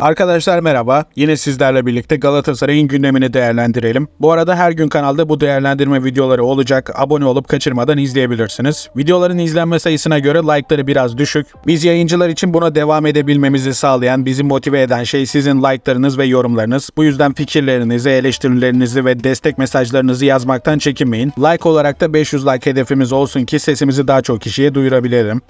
Arkadaşlar merhaba. Yine sizlerle birlikte Galatasaray'ın gündemini değerlendirelim. Bu arada her gün kanalda bu değerlendirme videoları olacak. Abone olup kaçırmadan izleyebilirsiniz. Videoların izlenme sayısına göre like'ları biraz düşük. Biz yayıncılar için buna devam edebilmemizi sağlayan, bizi motive eden şey sizin like'larınız ve yorumlarınız. Bu yüzden fikirlerinizi, eleştirilerinizi ve destek mesajlarınızı yazmaktan çekinmeyin. Like olarak da 500 like hedefimiz olsun ki sesimizi daha çok kişiye duyurabilirim.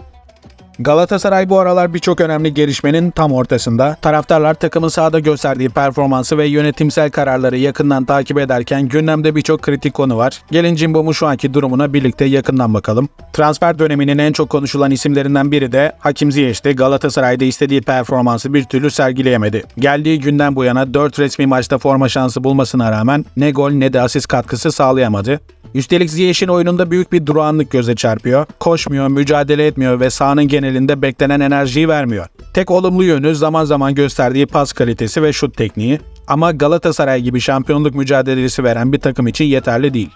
Galatasaray bu aralar birçok önemli gelişmenin tam ortasında. Taraftarlar takımın sahada gösterdiği performansı ve yönetimsel kararları yakından takip ederken gündemde birçok kritik konu var. Gelin Cimbom'un şu anki durumuna birlikte yakından bakalım. Transfer döneminin en çok konuşulan isimlerinden biri de Hakim Ziyech'ti. Galatasaray'da istediği performansı bir türlü sergileyemedi. Geldiği günden bu yana 4 resmi maçta forma şansı bulmasına rağmen ne gol ne de asist katkısı sağlayamadı. Üstelik Ziyech'in oyununda büyük bir durağanlık göze çarpıyor. Koşmuyor, mücadele etmiyor ve sahanın genelinde beklenen enerjiyi vermiyor. Tek olumlu yönü zaman zaman gösterdiği pas kalitesi ve şut tekniği. Ama Galatasaray gibi şampiyonluk mücadelesi veren bir takım için yeterli değil.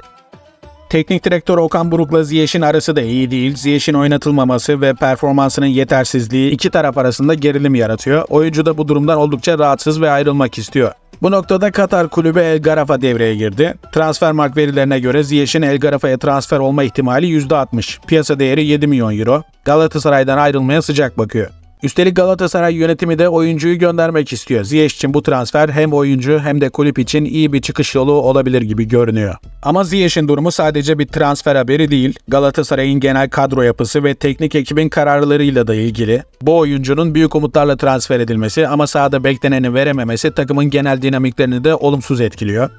Teknik direktör Okan Buruk'la Ziyech'in arası da iyi değil. Ziyech'in oynatılmaması ve performansının yetersizliği iki taraf arasında gerilim yaratıyor. Oyuncu da bu durumdan oldukça rahatsız ve ayrılmak istiyor. Bu noktada Katar kulübü El Garafa devreye girdi. Transfermarkt verilerine göre Ziyech'in El Garafa'ya transfer olma ihtimali %60. Piyasa değeri 7 milyon euro. Galatasaray'dan ayrılmaya sıcak bakıyor. Üstelik Galatasaray yönetimi de oyuncuyu göndermek istiyor. Ziyech için bu transfer hem oyuncu hem de kulüp için iyi bir çıkış yolu olabilir gibi görünüyor. Ama Ziyech'in durumu sadece bir transfer haberi değil. Galatasaray'ın genel kadro yapısı ve teknik ekibin kararlarıyla da ilgili. Bu oyuncunun büyük umutlarla transfer edilmesi ama sahada bekleneni verememesi takımın genel dinamiklerini de olumsuz etkiliyor.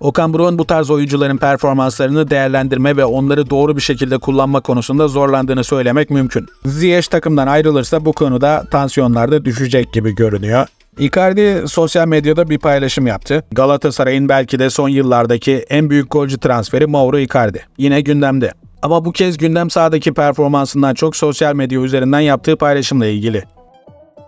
Okan Buruk'un bu tarz oyuncuların performanslarını değerlendirme ve onları doğru bir şekilde kullanma konusunda zorlandığını söylemek mümkün. Ziyech takımdan ayrılırsa bu konuda tansiyonlar da düşecek gibi görünüyor. Icardi sosyal medyada bir paylaşım yaptı. Galatasaray'ın belki de son yıllardaki en büyük golcü transferi Mauro Icardi. Yine gündemde. Ama bu kez gündem sahadaki performansından çok sosyal medya üzerinden yaptığı paylaşımla ilgili.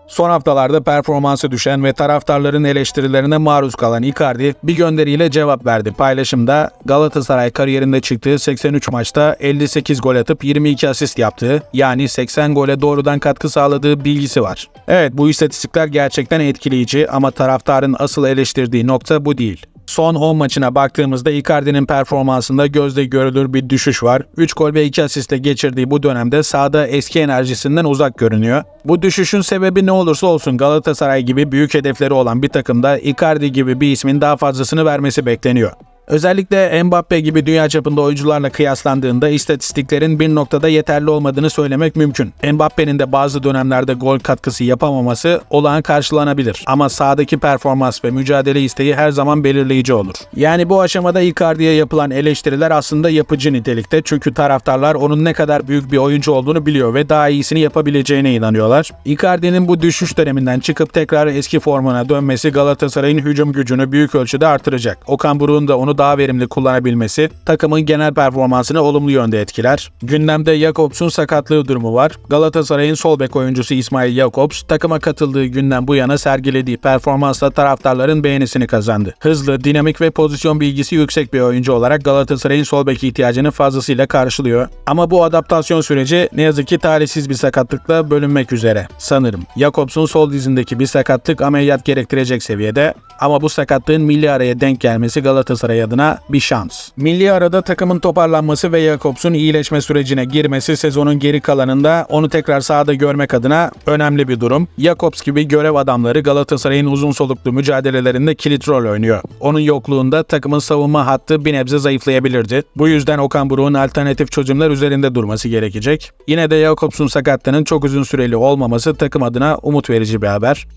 Son haftalarda performansı düşen ve taraftarların eleştirilerine maruz kalan Icardi bir gönderiyle cevap verdi. Paylaşımda Galatasaray kariyerinde çıktığı 83 maçta 58 gol atıp 22 asist yaptığı yani 80 gole doğrudan katkı sağladığı bilgisi var. Evet bu istatistikler gerçekten etkileyici ama taraftarın asıl eleştirdiği nokta bu değil. Son 10 maçına baktığımızda Icardi'nin performansında gözle görülür bir düşüş var. 3 gol ve 2 asistle geçirdiği bu dönemde sahada eski enerjisinden uzak görünüyor. Bu düşüşün sebebi ne olursa olsun Galatasaray gibi büyük hedefleri olan bir takımda Icardi gibi bir ismin daha fazlasını vermesi bekleniyor. Özellikle Mbappe gibi dünya çapında oyuncularla kıyaslandığında istatistiklerin bir noktada yeterli olmadığını söylemek mümkün. Mbappe'nin de bazı dönemlerde gol katkısı yapamaması olağan karşılanabilir. Ama sahadaki performans ve mücadele isteği her zaman belirleyici olur. Yani bu aşamada Icardi'ye yapılan eleştiriler aslında yapıcı nitelikte. Çünkü taraftarlar onun ne kadar büyük bir oyuncu olduğunu biliyor ve daha iyisini yapabileceğine inanıyorlar. Icardi'nin bu düşüş döneminden çıkıp tekrar eski formuna dönmesi Galatasaray'ın hücum gücünü büyük ölçüde artıracak. Okan Buruk'un da onu daha verimli kullanabilmesi takımın genel performansını olumlu yönde etkiler. Gündemde Jakobs'un sakatlığı durumu var. Galatasaray'ın sol bek oyuncusu İsmail Jakobs takıma katıldığı günden bu yana sergilediği performansla taraftarların beğenisini kazandı. Hızlı, dinamik ve pozisyon bilgisi yüksek bir oyuncu olarak Galatasaray'ın sol bek ihtiyacını fazlasıyla karşılıyor. Ama bu adaptasyon süreci ne yazık ki talihsiz bir sakatlıkla bölünmek üzere. Sanırım Jakobs'un sol dizindeki bir sakatlık ameliyat gerektirecek seviyede ama bu sakatlığın milli araya denk gelmesi Galatasaray adına bir şans. Milli arada takımın toparlanması ve Jakobs'un iyileşme sürecine girmesi sezonun geri kalanında onu tekrar sahada görmek adına önemli bir durum. Jakobs gibi görev adamları Galatasaray'ın uzun soluklu mücadelelerinde kilit rol oynuyor. Onun yokluğunda takımın savunma hattı bir nebze zayıflayabilirdi. Bu yüzden Okan Buruk'un alternatif çözümler üzerinde durması gerekecek. Yine de Jakobs'un sakatlığının çok uzun süreli olmaması takım adına umut verici bir haber.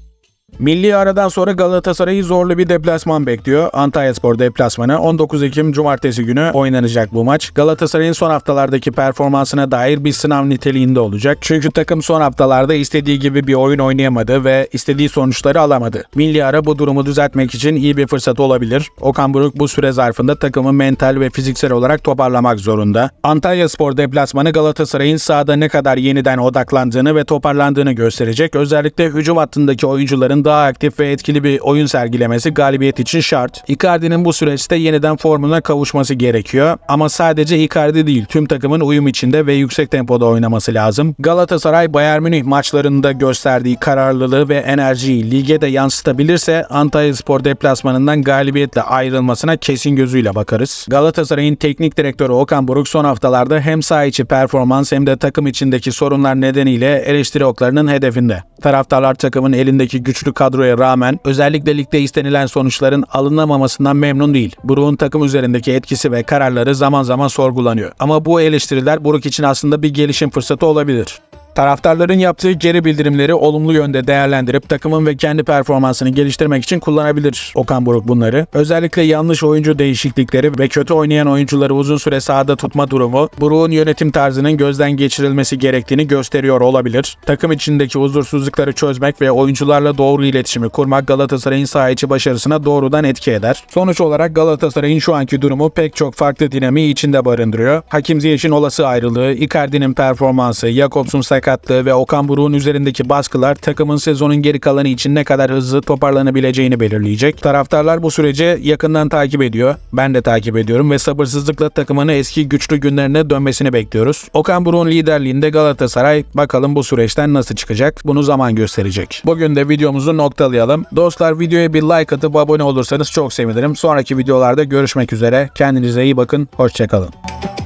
Milli aradan sonra Galatasaray'ı zorlu bir deplasman bekliyor. Antalyaspor deplasmanı 19 Ekim Cumartesi günü oynanacak bu maç. Galatasaray'ın son haftalardaki performansına dair bir sınav niteliğinde olacak. Çünkü takım son haftalarda istediği gibi bir oyun oynayamadı ve istediği sonuçları alamadı. Milli ara bu durumu düzeltmek için iyi bir fırsat olabilir. Okan Buruk bu süre zarfında takımı mental ve fiziksel olarak toparlamak zorunda. Antalyaspor deplasmanı Galatasaray'ın sahada ne kadar yeniden odaklandığını ve toparlandığını gösterecek. Özellikle hücum hattındaki oyuncuların Daha aktif ve etkili bir oyun sergilemesi galibiyet için şart. Icardi'nin bu süreçte yeniden formuna kavuşması gerekiyor. Ama sadece Icardi değil, tüm takımın uyum içinde ve yüksek tempoda oynaması lazım. Galatasaray Bayern Münih maçlarında gösterdiği kararlılığı ve enerjiyi lige de yansıtabilirse Antalyaspor deplasmanından galibiyetle ayrılmasına kesin gözüyle bakarız. Galatasaray'ın teknik direktörü Okan Buruk son haftalarda hem saha içi performans hem de takım içindeki sorunlar nedeniyle eleştiri oklarının hedefinde. Taraftarlar takımın elindeki güçlü kadroya rağmen özellikle ligde istenilen sonuçların alınamamasından memnun değil. Buruk'un takım üzerindeki etkisi ve kararları zaman zaman sorgulanıyor. Ama bu eleştiriler Buruk için aslında bir gelişim fırsatı olabilir. Taraftarların yaptığı geri bildirimleri olumlu yönde değerlendirip takımın ve kendi performansını geliştirmek için kullanabilir Okan Buruk bunları. Özellikle yanlış oyuncu değişiklikleri ve kötü oynayan oyuncuları uzun süre sahada tutma durumu Buruk'un yönetim tarzının gözden geçirilmesi gerektiğini gösteriyor olabilir. Takım içindeki huzursuzlukları çözmek ve oyuncularla doğru iletişimi kurmak Galatasaray'ın saha içi başarısına doğrudan etki eder. Sonuç olarak Galatasaray'ın şu anki durumu pek çok farklı dinamiği içinde barındırıyor. Hakim Ziyech'in olası ayrılığı, Icardi'nin performansı, Jakobs'un sakatlığı ve Okan Buruk'un üzerindeki baskılar takımın sezonun geri kalanı için ne kadar hızlı toparlanabileceğini belirleyecek. Taraftarlar bu süreci yakından takip ediyor. Ben de takip ediyorum ve sabırsızlıkla takımını eski güçlü günlerine dönmesini bekliyoruz. Okan Buruk'un liderliğinde Galatasaray bakalım bu süreçten nasıl çıkacak? Bunu zaman gösterecek. Bugün de videomuzu noktalayalım. Dostlar videoya bir like atıp abone olursanız çok sevinirim. Sonraki videolarda görüşmek üzere. Kendinize iyi bakın. Hoşçakalın.